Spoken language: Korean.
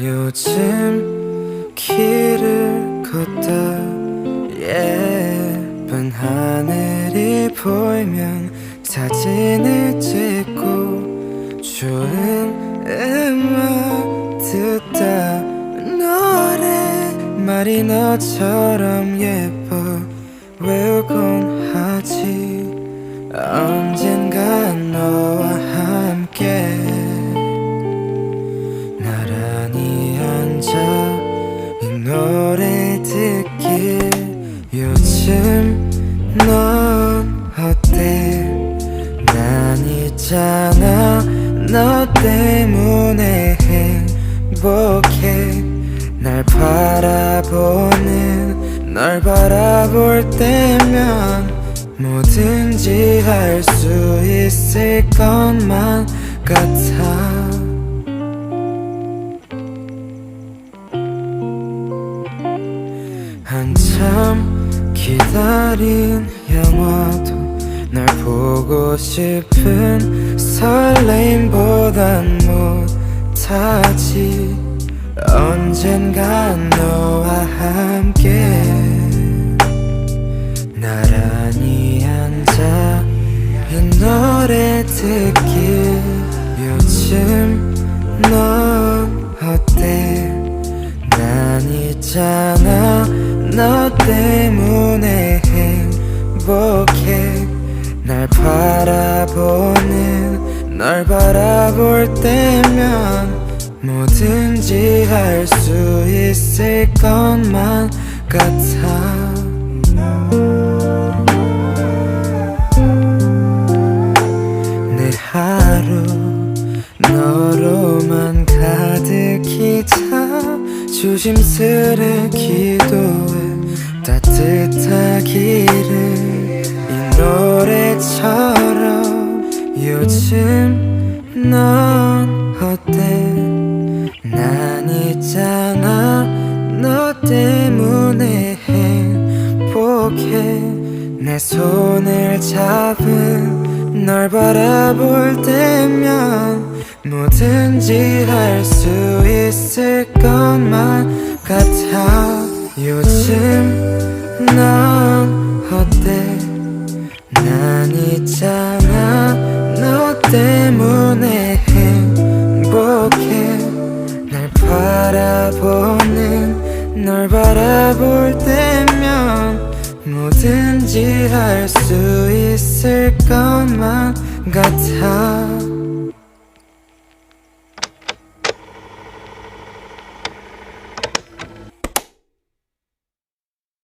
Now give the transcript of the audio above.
요즘 길을 걷다 예쁜 하늘이 보이면 사진을 찍고 좋은 음악 듣다. 노래 말이 너처럼 예뻐. 외우곤 하지? 언젠간 너 요즘 넌 어때? 난 있잖아 너 때문에 행복해. 날 바라보는 널 바라볼 때면 뭐든지 할 수 있을 것만 같아. 한참 기다린 영화도 널 보고 싶은 설레임보단 못하지. 언젠간 너와 함께 나란히 앉아 이 노래 듣길 요즘 넌 어때? 난 있잖아 너 때문에 행복해. 날 바라보는 널 바라볼 때면 뭐든지 할 수 있을 것만 같아 조심스레 기도해 따뜻하기를 이 노래처럼 요즘 넌 어때? 난 있잖아 너 때문에 행복해. 내 손을 잡은 널 바라볼 때면 뭐든지 할 수 있을 것만 같아. 요즘 넌 어때? 난 있잖아 너 때문에 행복해. 날 바라보는 널 바라볼 때면 뭐든지 할 수 있을 것만 같아